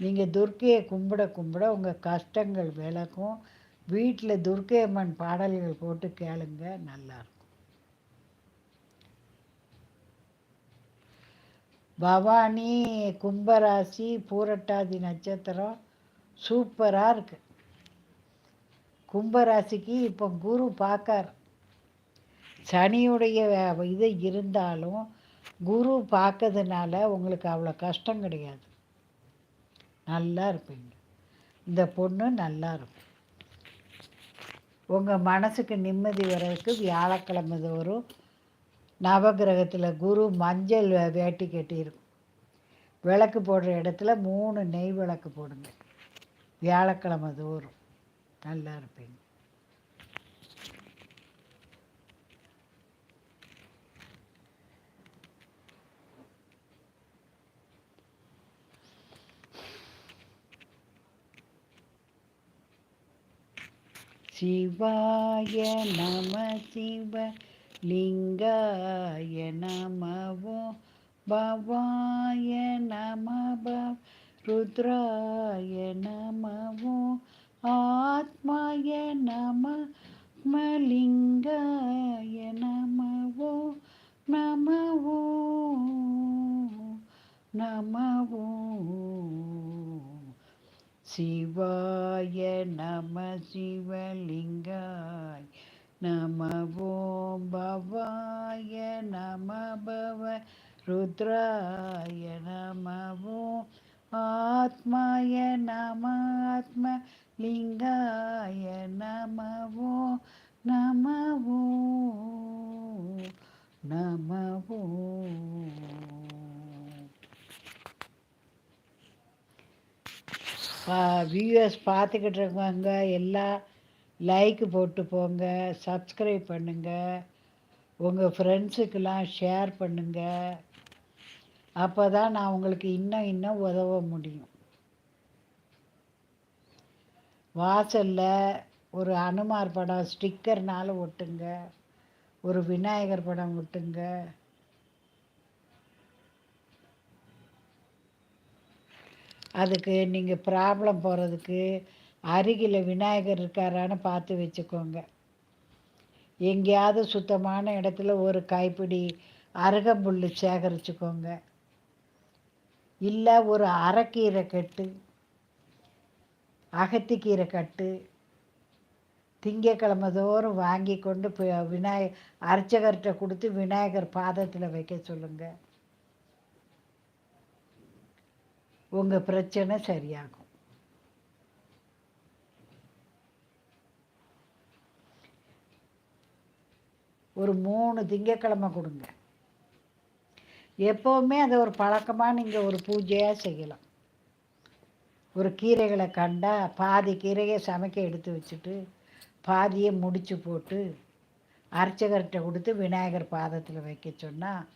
நீங்கள் துர்க்கையை கும்பிட கும்பிட உங்கள் கஷ்டங்கள் விளக்கும் வீட்டில் துர்க்கை அம்மன் பாடல்கள் போட்டு கேளுங்க நல்லாயிருக்கும் பவானி கும்பராசி பூரட்டாதி நட்சத்திரம் சூப்பராக இருக்குது கும்பராசிக்கு இப்போ குரு பார்க்கார். சனியுடைய இது இருந்தாலும் குரு பார்க்கறதுனால உங்களுக்கு அவ்வளோ கஷ்டம் கிடையாது. நல்லா இருப்பீங்க. இந்த பொண்ணு நல்லா இருக்கும். உங்கள் மனசுக்கு நிம்மதி வர்றதுக்கு வியாழக்கிழமை தோறும் நவகிரகத்தில் குரு மஞ்சள் வேட்டி கட்டியிருக்கும். விளக்கு போடுற இடத்துல மூணு நெய் விளக்கு போடுங்க. வியாழக்கிழமை தோறும் நல்லா இருப்பீங்க. சிவாய நம சிவ லிங்காய நமவோ பவாய நம ருத்ராய நமவோ ஆத்மாய நம மலிங்காய நமவோ நமவோ நமவோ சிவாய நம சிவலிங்காய். நம ஓம் பவாய நம பவ ருத்ராய நம ஓம் ஆத்மாய நம ஆத்ம லிங்காய நம ஓம் நம ஓம் நம ஓம் வியூவர்ஸ் பார்த்துக்கிட்டு இருக்கவங்க எல்லாம் லைக் போட்டு போங்க சப்ஸ்கிரைப் பண்ணுங்கள் உங்கள் ஃப்ரெண்ட்ஸுக்கெல்லாம் ஷேர் பண்ணுங்கள் அப்போ தான் நான் உங்களுக்கு இன்னும் இன்னும் உதவ முடியும். வாசலில் ஒரு அனுமார் படம் ஸ்டிக்கர்னால ஒட்டுங்க. ஒரு விநாயகர் படம் ஒட்டுங்க. அதுக்கு நீங்கள் ப்ராப்ளம் போகிறதுக்கு அருகில் விநாயகர் இருக்காரான்னு பார்த்து வச்சுக்கோங்க. எங்கேயாவது சுத்தமான இடத்துல ஒரு கைப்பிடி அருகம்புல் சேகரிச்சுக்கோங்க. இல்லை ஒரு அரைக்கீரை கட்டு அகத்திக்கீரை கட்டு திங்கக்கிழமை தோறும் வாங்கி கொண்டு விநாய அர்ச்சகர்கிட்ட கொடுத்து விநாயகர் பாதத்தில் வைக்க சொல்லுங்கள் உங்கள் பிரச்சனை சரியாகும். ஒரு மூணு திங்கக்கிழமை கொடுங்க. எப்போவுமே அதை ஒரு பழக்கமாக நீங்கள் ஒரு பூஜையாக செய்யலாம். ஒரு கீரைகளை கண்டால் பாதி கீரையை சமைக்க எடுத்து வச்சுட்டு பாதியை முடித்து போட்டு அர்ச்சகர்கிட்ட கொடுத்து விநாயகர் பாதத்தில் வைக்க சொன்னால்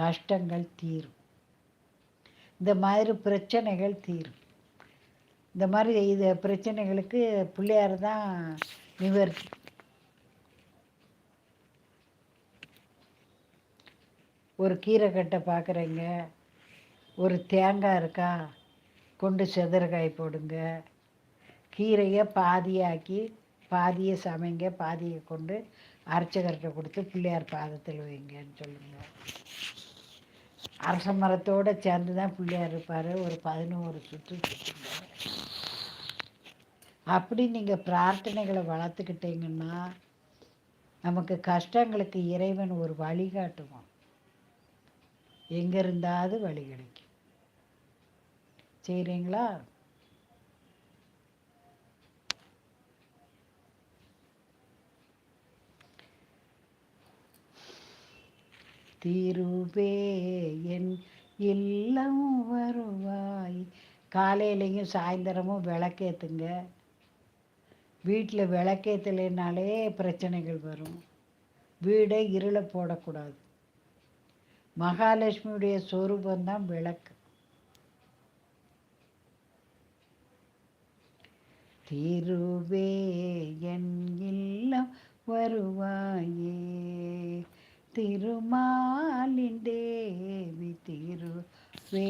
கஷ்டங்கள் தீரும். இந்த மாதிரி பிரச்சனைகள் தீரும். இந்த மாதிரி இது பிரச்சனைகளுக்கு பிள்ளையார் தான் நிவர்த்தி. ஒரு கீரை கட்டை பார்க்குறீங்க ஒரு தேங்காய் இருக்கா? கொண்டு செதறகாய் போடுங்க. கீரையை பாதியாக்கி பாதியை சமைங்க. பாதியை கொண்டு அர்ச்சகர்கிட்ட கொடுத்து பிள்ளையார் பாதத்தில் வைங்கன்னு சொல்லுங்கள் அரச மரத்தோடு சேர்ந்து தான் பிள்ளையார் இருப்பார். ஒரு பதினோரு சுற்று அப்படி நீங்கள் பிரார்த்தனைகளை வளர்த்துக்கிட்டீங்கன்னா நமக்கு கஷ்டங்களுக்கு இறைவன் ஒரு வழிகாட்டுவான் எங்கே இருந்தாவது வழி கிடைக்கும். செய்கிறீங்களா திருவே என் இல்லம் வருவாய். காலையிலையும் சாயந்தரமும் விளக்கேற்றுங்க வீட்டில் விளக்கேற்றலைனாலே பிரச்சனைகள் வரும். வீடை இருளை போடக்கூடாது. மகாலட்சுமியுடைய சொரூபந்தான் விளக்கு. திருவே என் இல்லம் வருவாயே തിരുമാലിൻ്റെ തിരു വേ